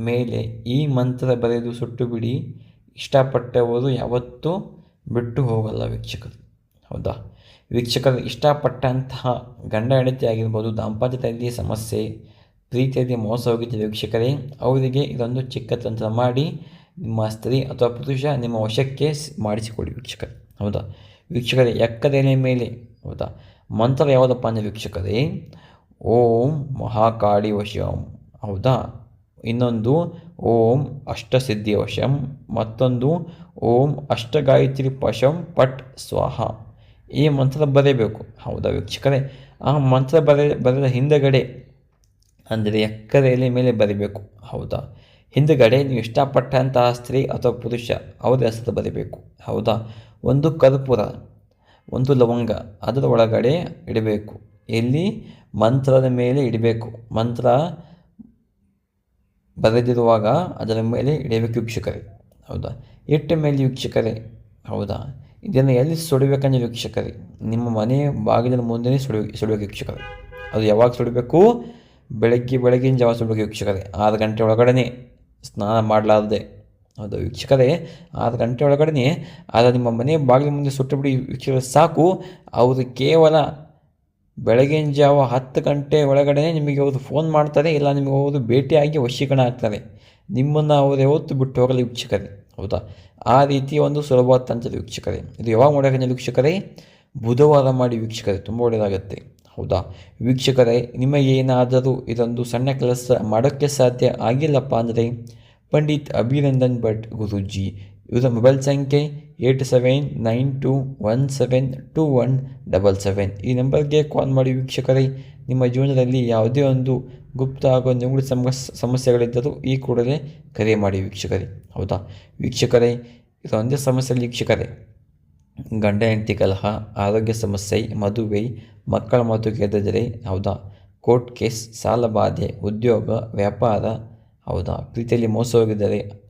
ಮೇಲೆ ಈ ಮಂತ್ರ ಬರೆದು ಸುಟ್ಟು ಬಿಡಿ ಇಷ್ಟಪಟ್ಟವರು ಯಾವತ್ತೂ ಬಿಟ್ಟು ಹೋಗಲ್ಲ ವೀಕ್ಷಕರು. ಹೌದಾ? ವೀಕ್ಷಕರು, ಇಷ್ಟಪಟ್ಟಂತಹ ಗಂಡ ಹೆಂಡತಿ ಆಗಿರ್ಬೋದು ದಾಂಪತ್ಯದಲ್ಲಿ ಸಮಸ್ಯೆ, ಪ್ರೀತಿಯಲ್ಲಿ ಮೋಸ ಹೋಗಿದ್ದ ವೀಕ್ಷಕರೇ, ಅವರಿಗೆ ಇದೊಂದು ಚಿಕ್ಕ ತಂತ್ರ ಮಾಡಿ, ನಿಮ್ಮ ಸ್ತ್ರೀ ಅಥವಾ ಪುರುಷ ನಿಮ್ಮ ವಶಕ್ಕೆ ಮಾಡಿಸಿಕೊಡಿ ವೀಕ್ಷಕರು. ಹೌದಾ? ವೀಕ್ಷಕರೇ ಎಕ್ಕದೇನೆ ಮೇಲೆ. ಹೌದಾ? ಮಂತ್ರ ಯಾವುದಪ್ಪ ಅಂದರೆ ವೀಕ್ಷಕರೇ, ಓಂ ಮಹಾಕಾಳಿ ವಶಂ ಹೌದಾ? ಇನ್ನೊಂದು ಓಂ ಅಷ್ಟಸಿದ್ಧಿ ವಶಂ ಮತ್ತೊಂದು ಓಂ ಅಷ್ಟಗಾಯತ್ರಿ ಪಶಂ ಪಟ್ ಸ್ವಾಹ. ಈ ಮಂತ್ರ ಬರೆಯಬೇಕು. ಹೌದಾ ವೀಕ್ಷಕರೇ? ಆ ಮಂತ್ರ ಬರೆ, ಬರೆದ ಹಿಂದಗಡೆ ಅಂದರೆ ಎಕ್ಕರೆಯಲ್ಲಿ ಮೇಲೆ ಬರಿಬೇಕು. ಹೌದಾ? ಹಿಂದಗಡೆ ನೀವು ಇಷ್ಟಪಟ್ಟಂತಹ ಸ್ತ್ರೀ ಅಥವಾ ಪುರುಷ, ಅವರ ಹೆಸರು ಬರಿಬೇಕು. ಹೌದಾ? ಒಂದು ಕರ್ಪೂರ, ಒಂದು ಲವಂಗ, ಅದರ ಒಳಗಡೆ ಇಡಬೇಕು. ಎಲ್ಲಿ? ಮಂತ್ರದ ಮೇಲೆ ಇಡಬೇಕು. ಮಂತ್ರ ಬರೆದಿರುವಾಗ ಅದರ ಮೇಲೆ ಇಡಬೇಕು ವೀಕ್ಷಕರೇ. ಹೌದಾ? ಇಟ್ಟ ಮೇಲೆ ವೀಕ್ಷಕರೇ? ಹೌದಾ? ಇದನ್ನು ಎಲ್ಲಿ ಸುಡಬೇಕಂದ್ರೆ ವೀಕ್ಷಕರೇ? ನಿಮ್ಮ ಮನೆ ಬಾಗಿಲಿನ ಮುಂದೆನೇ ಸುಡ ಸುಡಬೇಕು ವೀಕ್ಷಕರೇ. ಅದು ಯಾವಾಗ ಸುಡಬೇಕು? ಬೆಳಗ್ಗೆ ಬೆಳಗಿನ ಜಾವ ಸುಡಬೇಕು ವೀಕ್ಷಕರೇ. ಆರು ಗಂಟೆ ಒಳಗಡೆ ಸ್ನಾನ ಮಾಡಲಾರದೆ. ಹೌದು ವೀಕ್ಷಕರೇ? ಆರು ಗಂಟೆ ಒಳಗಡೆ ಆದರೆ ನಿಮ್ಮ ಮನೆ ಬಾಗಿಲ ಮುಂದೆ ಸುಟ್ಟು ಬಿಡಿ ವೀಕ್ಷಕರೇ, ಸಾಕು. ಅವರು ಕೇವಲ ಬೆಳಗಿನ ಜಾವ ಹತ್ತು ಗಂಟೆ ಒಳಗಡೆ ನಿಮಗೆ ಅವರು ಫೋನ್ ಮಾಡ್ತಾರೆ, ಇಲ್ಲ ನಿಮಗೆ ಅವರು ಭೇಟಿಯಾಗಿ ವಶೀಕರಣ ಆಗ್ತಾರೆ. ನಿಮ್ಮನ್ನು ಅವರು ಯಾವತ್ತು ಬಿಟ್ಟು ಹೋಗಲು ವೀಕ್ಷಕರೇ, ಹೌದಾ? ಆ ರೀತಿಯ ಒಂದು ಸುಲಭ ತಂತ್ರದ ವೀಕ್ಷಕರೇ. ಇದು ಯಾವಾಗ ಮಾಡೋಕೆ ವೀಕ್ಷಕರೇ? ಬುಧವಾರ ಮಾಡಿ ವೀಕ್ಷಕರೇ, ತುಂಬ ಒಳ್ಳೆಯದಾಗುತ್ತೆ ಹೌದಾ? ವೀಕ್ಷಕರೇ, ನಿಮಗೆ ಏನಾದರೂ ಇದೊಂದು ಸಣ್ಣ ಕೆಲಸ ಮಾಡೋಕ್ಕೆ ಸಾಧ್ಯ ಆಗಿಲ್ಲಪ್ಪ ಅಂದರೆ, ಪಂಡಿತ್ ಅಭಿನಂದನ್ ಭಟ್ ಗುರೂಜಿ ಇವರ ಮೊಬೈಲ್ ಸಂಖ್ಯೆ eight seven nine two one seven two one double seven. ಈ ನಂಬರ್ಗೆ ಕಾಲ್ ಮಾಡಿ ವೀಕ್ಷಕರೇ, ನಿಮ್ಮ ಜೀವನದಲ್ಲಿ ಯಾವುದೇ ಒಂದು ಗುಪ್ತ ಹಾಗೂ ನಿಗೂಢ ಸಮಸ್ ಸಮಸ್ಯೆಗಳಿದ್ದರೂ ಈ ಕೂಡಲೇ ಕರೆ ಮಾಡಿ ವೀಕ್ಷಕರೇ. ಹೌದಾ? ವೀಕ್ಷಕರೇ, ಇದು ಒಂದೇ ಸಮಸ್ಯೆ ವೀಕ್ಷಕರೇ. ಗಂಡ, ಹೆಂಡತಿ, ಕಲಹ, ಆರೋಗ್ಯ ಸಮಸ್ಯೆ, ಮದುವೆ, ಮಕ್ಕಳ ಮಾತು ಗೆದ್ದರೆ ಹೌದಾ? ಕೋರ್ಟ್ ಕೇಸ್, ಸಾಲ ಬಾಧೆ, ಉದ್ಯೋಗ, ವ್ಯಾಪಾರ ಹೌದಾ? ಪ್ರೀತಿಯಲ್ಲಿ ಮೋಸ ಹೋಗಿದ್ದರೆ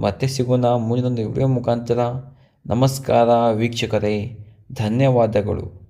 ಮತ್ತೆ ಸಿಗೋಣ ಮುಂದಿನೊಂದು ವಿಡಿಯೋ ಮುಖಾಂತರ. ನಮಸ್ಕಾರ ವೀಕ್ಷಕರೇ ಧನ್ಯವಾದಗಳು.